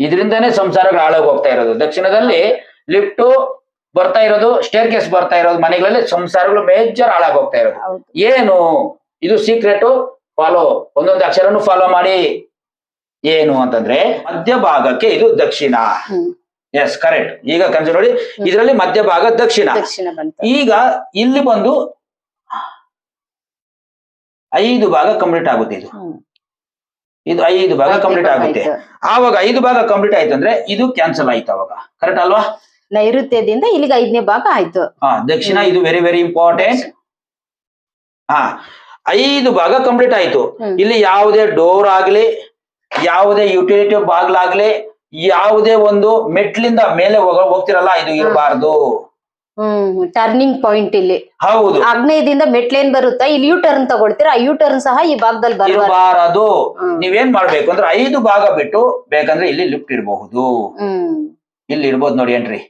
ಇದರಿಂದಾನೇ ಸಂಸಾರಗಳು ಹಾಳಾಗಿ ಹೋಗ್ತಾ ಇರೋದು. ದಕ್ಷಿಣದಲ್ಲಿ ಲಿಫ್ಟು ಬರ್ತಾ ಇರೋದು ಸ್ಟೇರ್ ಕೇಸ್ ಬರ್ತಾ ಇರೋದು ಮನೆಗಳಲ್ಲಿ ಸಂಸಾರಗಳು ಮೇಜರ್ ಹಾಳಾಗಿ ಹೋಗ್ತಾ ಇರೋದು. ಏನು? ಇದು ಸೀಕ್ರೆಟ್ ಫಾಲೋ ಒಂದೊಂದು ಅಕ್ಷರನು ಫಾಲೋ ಮಾಡಿ. ಏನು ಅಂತಂದ್ರೆ ಮಧ್ಯಭಾಗಕ್ಕೆ ಇದು ದಕ್ಷಿಣ. ಎಸ್ ಕರೆಕ್ಟ್ ಈಗ ಕನ್ಸ ನೋಡಿ ಇದರಲ್ಲಿ ಮಧ್ಯಭಾಗ ದಕ್ಷಿಣ. ಈಗ ಇಲ್ಲಿ ಬಂದು ಐದು ಭಾಗ ಕಂಪ್ಲೀಟ್ ಆಗುತ್ತೆ ಇದು. ಇದು ಐದು ಭಾಗ ಕಂಪ್ಲೀಟ್ ಆಗುತ್ತೆ. ಆವಾಗ ಐದು ಭಾಗ ಕಂಪ್ಲೀಟ್ ಆಯ್ತು ಅಂದ್ರೆ ಇದು ಕ್ಯಾನ್ಸಲ್ ಆಯ್ತು ಅವಾಗ ಕರೆಕ್ಟ್ ಅಲ್ವಾ? ನೈಋತ್ಯದಿಂದ ಇಲ್ಲಿಗೆ ಐದನೇ ಭಾಗ ಆಯ್ತು. ಹಾ ದಕ್ಷಿಣ ಇದು ವೆರಿ ವೆರಿ ಇಂಪಾರ್ಟೆಂಟ್ ಹಾ ಐದು ಭಾಗ ಕಂಪ್ಲೀಟ್ ಆಯ್ತು. ಇಲ್ಲಿ ಯಾವುದೇ ಡೋರ್ ಆಗ್ಲಿ ಯಾವುದೇ ಯುಟಿಲಿಟಿ ಬಾಗ್ಲಾಗ್ಲಿ ಯಾವುದೇ ಒಂದು ಮೆಟ್ಲಿಂದ ಮೇಲೆ ಹೋಗ ಹೋಗ್ತಿರಲ್ಲ ಇದು ಇರಬಾರ್ದು. ಹ್ಮ್ ಟರ್ನಿಂಗ್ ಪಾಯಿಂಟ್ ಇಲ್ಲಿ. ಹೌದು. ಆಗ್ನೇಯದಿಂದ ಮೆಟ್ಲೇನ್ ಬರುತ್ತಾ? ಇಲ್ಲಿ ಯು ಟರ್ನ್ ತಗೊಳ್ತೀರಾ? ಆ ಯೂ ಟರ್ನ್ ಸಹ ಈ ಭಾಗದಲ್ಲಿ ಬರಬಾರ್ದು ಇರಬಾರದು. ನೀವೇನ್ ಮಾಡ್ಬೇಕು ಅಂದ್ರೆ ಐದು ಭಾಗ ಬಿಟ್ಟು ಬೇಕಂದ್ರೆ ಇಲ್ಲಿ ಲಿಫ್ಟ್ ಇರಬಹುದು. ಇಲ್ಲಿ ಇರ್ಬೋದು ನೋಡಿ ಏನ್ರಿ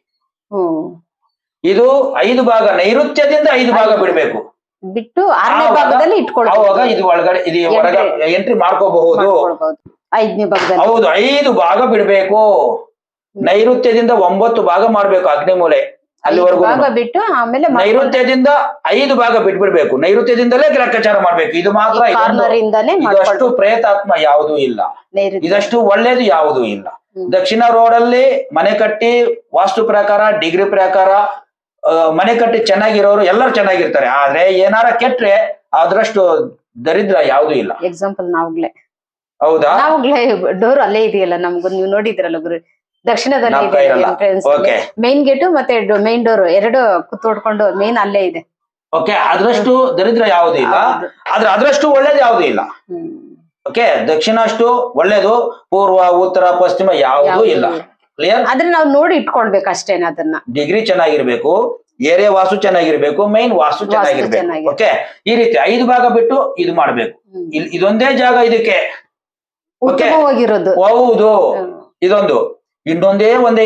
ಇದು ಐದು ಭಾಗ ನೈಋತ್ಯದಿಂದ ಐದು ಭಾಗ ಬಿಡ್ಬೇಕು. ಬಿಟ್ಟು ಆರನೇ ಭಾಗದಲ್ಲಿ ಇಟ್ಕೊಂಡು ಇದು ಒಳಗಡೆ ಇದು ಹೊರಗೆ ಎಂಟ್ರಿ ಮಾಡ್ಕೋಬಹುದು. ಮಾಡ್ಕೊಳ್ಬೋದು. ಐದನೇ ಭಾಗದಲ್ಲಿ. ಹೌದು ಐದು ಭಾಗ ಬಿಡ್ಬೇಕು. ನೈಋತ್ಯದಿಂದ ಒಂಬತ್ತು ಭಾಗ ಮಾಡ್ಬೇಕು ಅಗ್ನಿಮೂಲೆ ಐದು ಅಲ್ಲಿವರೆಗೂ ಭಾಗ ಬಿಟ್ಟು ಆಮೇಲೆ ನೈಋತ್ಯದಿಂದ ಐದು ಭಾಗ ಬಿಟ್ಬಿಡ್ಬೇಕು. ನೈಋತ್ಯದಿಂದಲೇ ಲೆಕ್ಕಾಚಾರ ಮಾಡ್ಬೇಕು. ಇದು ಮಾತ್ರ ಇದಷ್ಟು ಪ್ರೇತಾತ್ಮ ಯಾವುದೂ ಇಲ್ಲ. ಇದಷ್ಟು ಒಳ್ಳೇದು ಯಾವುದು ಇಲ್ಲ. ದಕ್ಷಿಣ ರೋಡ್ ಅಲ್ಲಿ ಮನೆ ಕಟ್ಟಿ ವಾಸ್ತು ಪ್ರಕಾರ ಡಿಗ್ರಿ ಪ್ರಕಾರ ಮನೆ ಕಟ್ಟಿ ಚೆನ್ನಾಗಿರೋರು ಎಲ್ಲರೂ ಚೆನ್ನಾಗಿರ್ತಾರೆ. ಆದ್ರೆ ಏನಾರ ಕೆಟ್ರೆ ಅದ್ರಷ್ಟು ದರಿದ್ರ ಯಾವುದೂ ಇಲ್ಲ. ಎಕ್ಸಾಂಪಲ್ ನಾವುಗ್ಲೆ. ಹೌದಾ? ನಾವುಗ್ಲೆ ಡೋರ್ ಅಲ್ಲೇ ಇದೆಯಲ್ಲ ನಮ್ಗೊಂದು ನೀವು ನೋಡಿದ್ರಲ್ಲ ಗುರು? ದಕ್ಷಿಣದಲ್ಲಿ ಮೇನ್ ಇದೆ ಇರಲ್ಲ. ಎಂಟ್ರೆನ್ಸ್ ಓಕೆ ಮೈನ್ ಗೇಟು ಮತ್ತೆ ಮೇನ್ ಡೋರ್ ಎರಡು ಕುತ್ತೋಡ್ಕೊಂಡು ಮೇನ್ ಅಲ್ಲೇ ಇದೆ. ಓಕೆ ಅದರಷ್ಟು ದರಿದ್ರ ಯಾವುದೂ ಇಲ್ಲ. ಹೌದು. ಆದ್ರೆ ಅದ್ರಷ್ಟು ಒಳ್ಳೇದು ಯಾವುದೂ ಇಲ್ಲ. ಹ್ಮ್. ಓಕೆ ದಕ್ಷಿಣ ಅಷ್ಟು ಒಳ್ಳೇದು ಪೂರ್ವ ಉತ್ತರ ಪಶ್ಚಿಮ ಯಾವುದೂ ಯಾವ್ದೂ ಇಲ್ಲ. ಕ್ಲಿಯರ್ ಆದ್ರೆ ನಾವು ನೋಡಿ ಇಟ್ಕೊಳ್ಬೇಕು ಅಷ್ಟೇನೆ ಅದನ್ನ. ಡಿಗ್ರಿ ಚೆನ್ನಾಗಿರ್ಬೇಕು ಏರಿಯಾ ವಾಸು ಚೆನ್ನಾಗಿರ್ಬೇಕು ಮೈನ್ ವಾಸು ಚೆನ್ನಾಗಿರ್ಬೇಕು. ಚೆನ್ನಾಗಿರ್ಬೇಕು. ಓಕೆ ಈ ರೀತಿ ಐದು ಭಾಗ ಬಿಟ್ಟು ಇದು ಮಾಡ್ಬೇಕು. ಹ್ಮ್. ಇಲ್- ಇದೊಂದೇ ಜಾಗ ಇದಕ್ಕೆ. ಉತ್ತಮವಾಗಿರೋದು. ಹೌದು. ಹ್ಮ್. ಇದೊಂದು. ಇನ್ನೊಂದೇ ಒಂದೇ